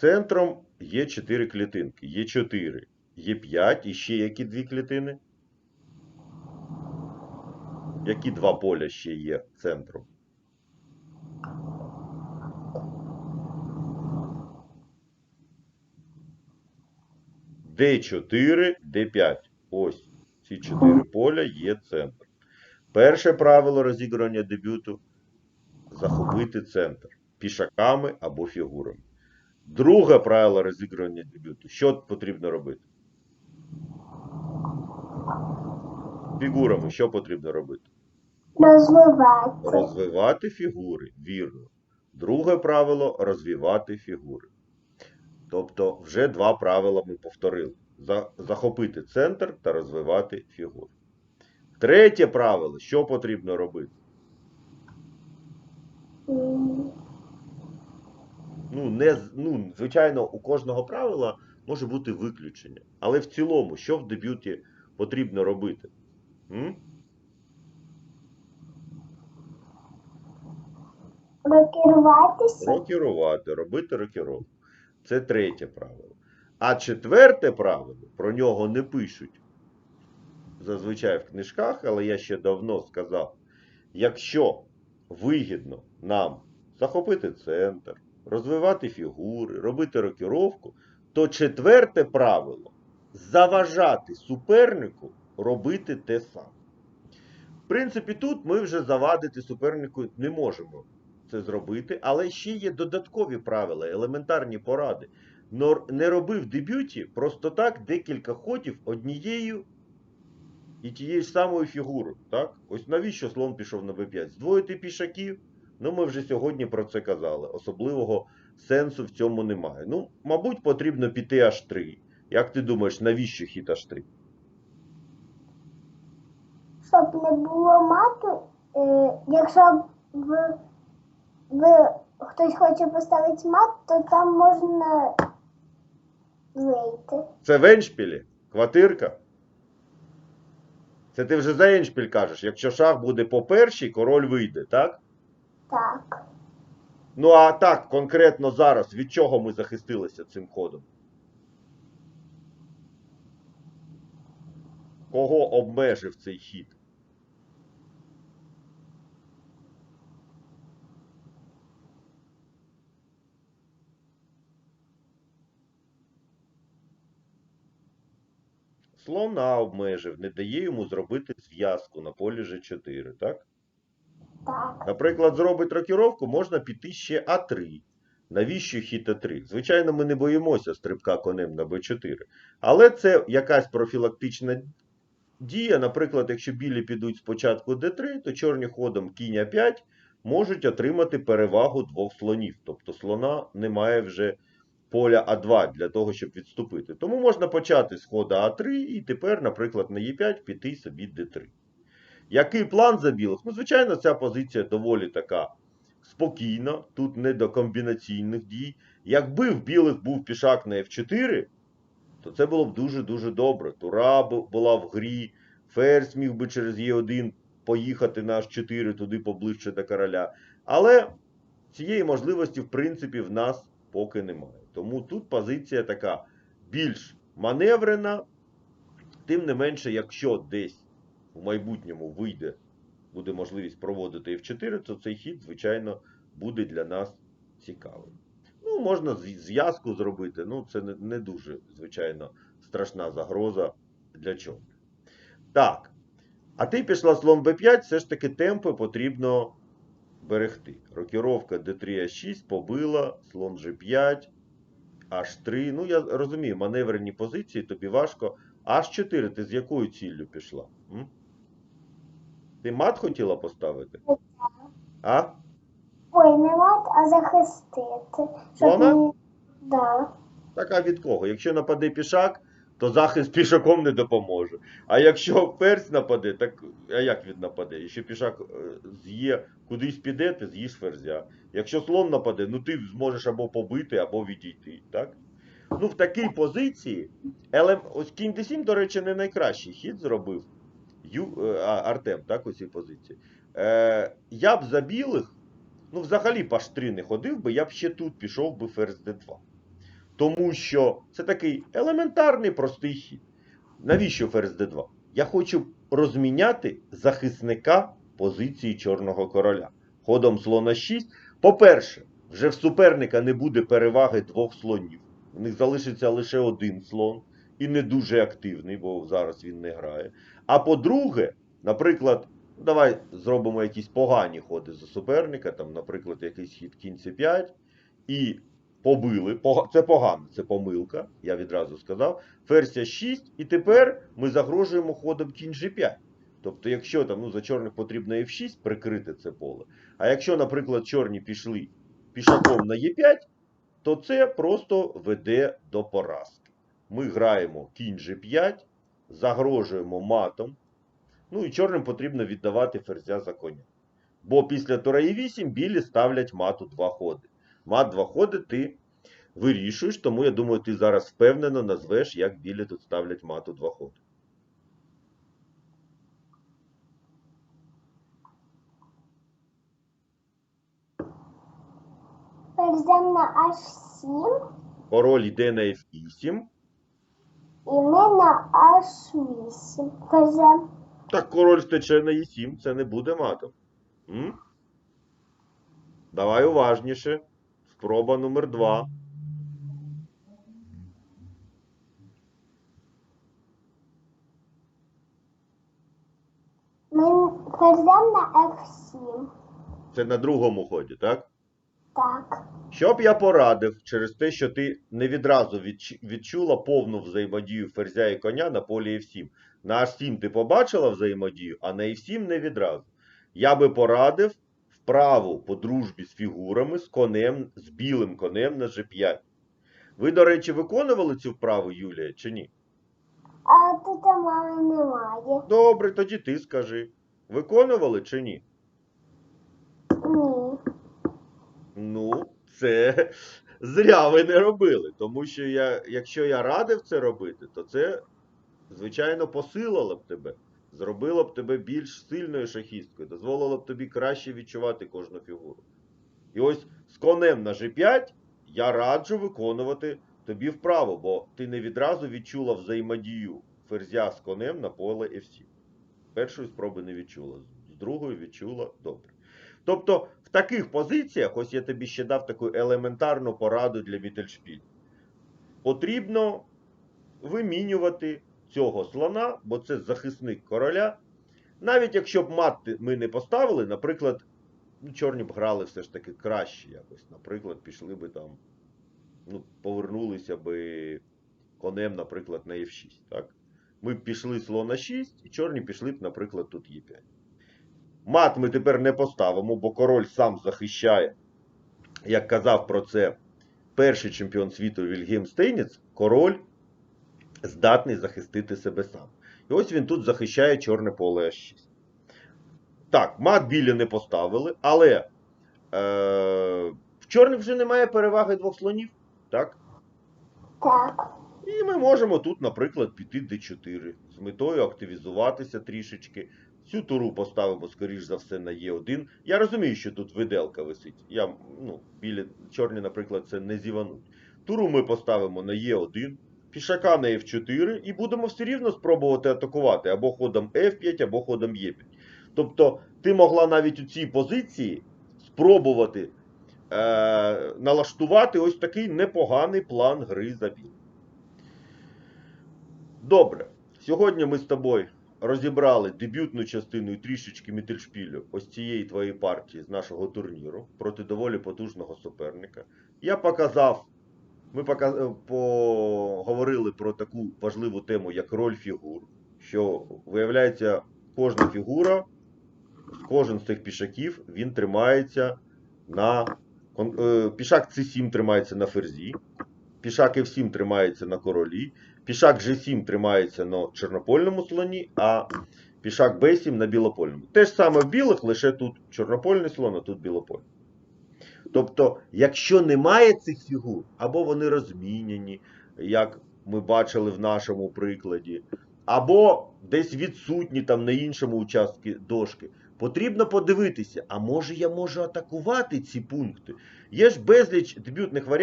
Центром є 4 клітинки. Є 4, є 5 і ще які дві клітини? Які два поля ще є центром? Д4, Д5. Ось ці чотири поля є центр. Перше правило розігрування дебюту захопити центр пішаками або фігурами. Друге правило розігрування дебюту. Що потрібно робити? Фігурами що потрібно робити? Розвивати. Розвивати фігури, вірно. Друге правило розвивати фігури. Тобто, вже два правила ми повторили: захопити центр та розвивати фігури. Третє правило: що потрібно робити? М, Ну, не, ну, звичайно, у кожного правила може бути виключення. Але в цілому, що в дебюті потрібно робити? М? Рокіруватися. Рокірувати, робити рокіровку. Це третє правило. А четверте правило, про нього не пишуть зазвичай в книжках, але я ще давно сказав: якщо вигідно нам захопити центр, розвивати фігури, робити рокіровку, то четверте правило заважати супернику робити те саме. В принципі, тут ми вже завадити супернику не можемо це зробити, але ще є додаткові правила, елементарні поради. Не роби в дебюті просто так декілька ходів однією і тією ж самою фігурою. Так? Ось навіщо слон пішов на b5? Здвоїти пішаків? Ну, ми вже сьогодні про це казали. Особливого сенсу в цьому немає. Ну, мабуть, потрібно піти h3. Як ти думаєш, навіщо хід h3? Щоб не було мату, е, якщо в, в, хтось хоче поставити мат, то там можна вийти. Це в еншпілі? Квартирка? Це ти вже за еншпіль кажеш. Якщо шах буде по першій, король вийде, так? Так. Ну а так, конкретно зараз, від чого ми захистилися цим ходом? Кого обмежив цей хід? Слона обмежив, не дає йому зробити зв'язку на полі G4, так? Наприклад, зробить рокіровку, можна піти ще А3. Навіщо хід А3? Звичайно, ми не боїмося стрибка конем на Б4. Але це якась профілактична дія. Наприклад, якщо білі підуть спочатку Д3, то чорні ходом кінь А5 можуть отримати перевагу двох слонів. Тобто слона немає вже поля А2 для того, щоб відступити. Тому можна почати з хода А3 і тепер, наприклад, на Е5 піти собі Д3. Який план за білих? Ну, звичайно, ця позиція доволі така спокійна, тут не до комбінаційних дій. Якби в білих був пішак на F4, то це було б дуже-дуже добре. Тура була в грі, ферзь міг би через Е1 поїхати на H4 туди поближче до короля. Але цієї можливості, в принципі, в нас поки немає. Тому тут позиція така більш маневрена, тим не менше, якщо десь в майбутньому вийде, буде можливість проводити F4, то цей хід, звичайно, буде для нас цікавим. Ну, можна зв'язку зробити, ну, це не, дуже, звичайно, страшна загроза для чого. Так. А ти пішла слон b5, все ж таки темпи потрібно берегти. Рокіровка d3 h6 побила, слон g5, h3. Ну, я розумію, маневрені позиції тобі важко. H4 ти з якою ціллю пішла? М? Ти мат хотіла поставити? А? Ой, не мат, а захистити. Не- Да. Так, а від кого? Якщо нападе пішак, то захист пішаком не допоможе. А якщо ферзь нападе, так а як він нападе? Якщо пішак е, з'є кудись піде, ти з'їш ферзя. Якщо слон нападе, ну ти зможеш або побити, або відійти. Так? Ну, в такій позиції. Але ось кінь d7, до речі, не найкращий хід зробив Ю, е, а, Артем, так, у цій позиції. Е, я б за білих, ну, взагалі по h3 не ходив би, я б ще тут пішов би ферзь d2. Тому що це такий елементарний простий хід. Навіщо ферзь d2? Я хочу розміняти захисника позиції Чорного короля. Ходом слона 6. По-перше, вже в суперника не буде переваги двох слонів. У них залишиться лише один слон, і не дуже активний, бо зараз він не грає. А по-друге, наприклад, ну, давай зробимо якісь погані ходи за суперника, там, наприклад, якийсь хід кінь c5, і побили. Це погано, це помилка, я відразу сказав. Ферзь 6, і тепер ми загрожуємо ходом кінь g5. Тобто, якщо там ну, за чорних потрібно f6 прикрити це поле, а якщо, наприклад, чорні пішли пішаком на e5, то це просто веде до поразки. Ми граємо кінь g5, загрожуємо матом. Ну і чорним потрібно віддавати ферзя за коня. Бо після тура e 8 білі ставлять мату два ходи. Мат два ходи ти вирішуєш, тому я думаю, ти зараз впевнено назвеш, як білі тут ставлять мату два ходи. Ферзем на H7 Король йде на f8. і ми на H8. Ферзем. Так король втече на e7, це не буде матом. М? Давай уважніше. Спроба номер 2. Ми ферзем на F7. Це на другому ході, так? Так. Що б я порадив через те, що ти не відразу відчула повну взаємодію ферзя і коня на полі F7. На H7 ти побачила взаємодію, а на F7 не відразу. Я би порадив вправу по дружбі з фігурами з конем, з білим конем на G5. Ви, до речі, виконували цю вправу, Юлія, чи ні? А тут мами немає. Добре, тоді ти скажи. Виконували чи ні? Ні. Ну, це зря ви не робили. Тому що я, якщо я радив це робити, то це, звичайно, посилило б тебе. Зробило б тебе більш сильною шахісткою, дозволило б тобі краще відчувати кожну фігуру. І ось з конем на G5 я раджу виконувати тобі вправо, бо ти не відразу відчула взаємодію ферзя з конем на поле F7. Першої спроби не відчула, з другої відчула добре. Тобто, таких позиціях, ось я тобі ще дав таку елементарну пораду для Мітельшпіль. Потрібно вимінювати цього слона, бо це захисник короля. Навіть якщо б мат ми не поставили, наприклад, ну, чорні б грали все ж таки краще якось. Наприклад, пішли би там, ну, повернулися би конем, наприклад, на F6. Так? Ми б пішли слона 6, і чорні пішли б, наприклад, тут Е5. Мат ми тепер не поставимо, бо король сам захищає. Як казав про це перший чемпіон світу Вільгельм Стейніц, король здатний захистити себе сам. І ось він тут захищає чорне поле H6. Так, мат білі не поставили, але е, в чорних вже немає переваги двох слонів. Так? Так. І ми можемо тут, наприклад, піти d4 з метою активізуватися трішечки. Цю туру поставимо, скоріш за все, на Е1. Я розумію, що тут виделка висить. Я, ну, білі, чорні, наприклад, це не зівануть. Туру ми поставимо на Е1, пішака на F4 і будемо все рівно спробувати атакувати або ходом F5, або ходом Е5. Тобто, ти могла навіть у цій позиції спробувати е, налаштувати ось такий непоганий план гри за біль. Добре. Сьогодні ми з тобою розібрали дебютну частину і трішечки мітельшпілю ось цієї твоєї партії з нашого турніру проти доволі потужного суперника. Я показав, ми пока- е, поговорили про таку важливу тему, як роль фігур. Що виявляється, кожна фігура, кожен з цих пішаків, він тримається на. е, Пішак C7 тримається на ферзі, пішак F7 тримається на королі, Пішак G7 тримається на чорнопольному слоні, а пішак B7 на білопольному. Те ж саме в білих, лише тут чорнопольний слон, а тут білопольний. Тобто, якщо немає цих фігур, або вони розміняні, як ми бачили в нашому прикладі, або десь відсутні там на іншому участку дошки, потрібно подивитися, а може я можу атакувати ці пункти. Є ж безліч дебютних варіантів.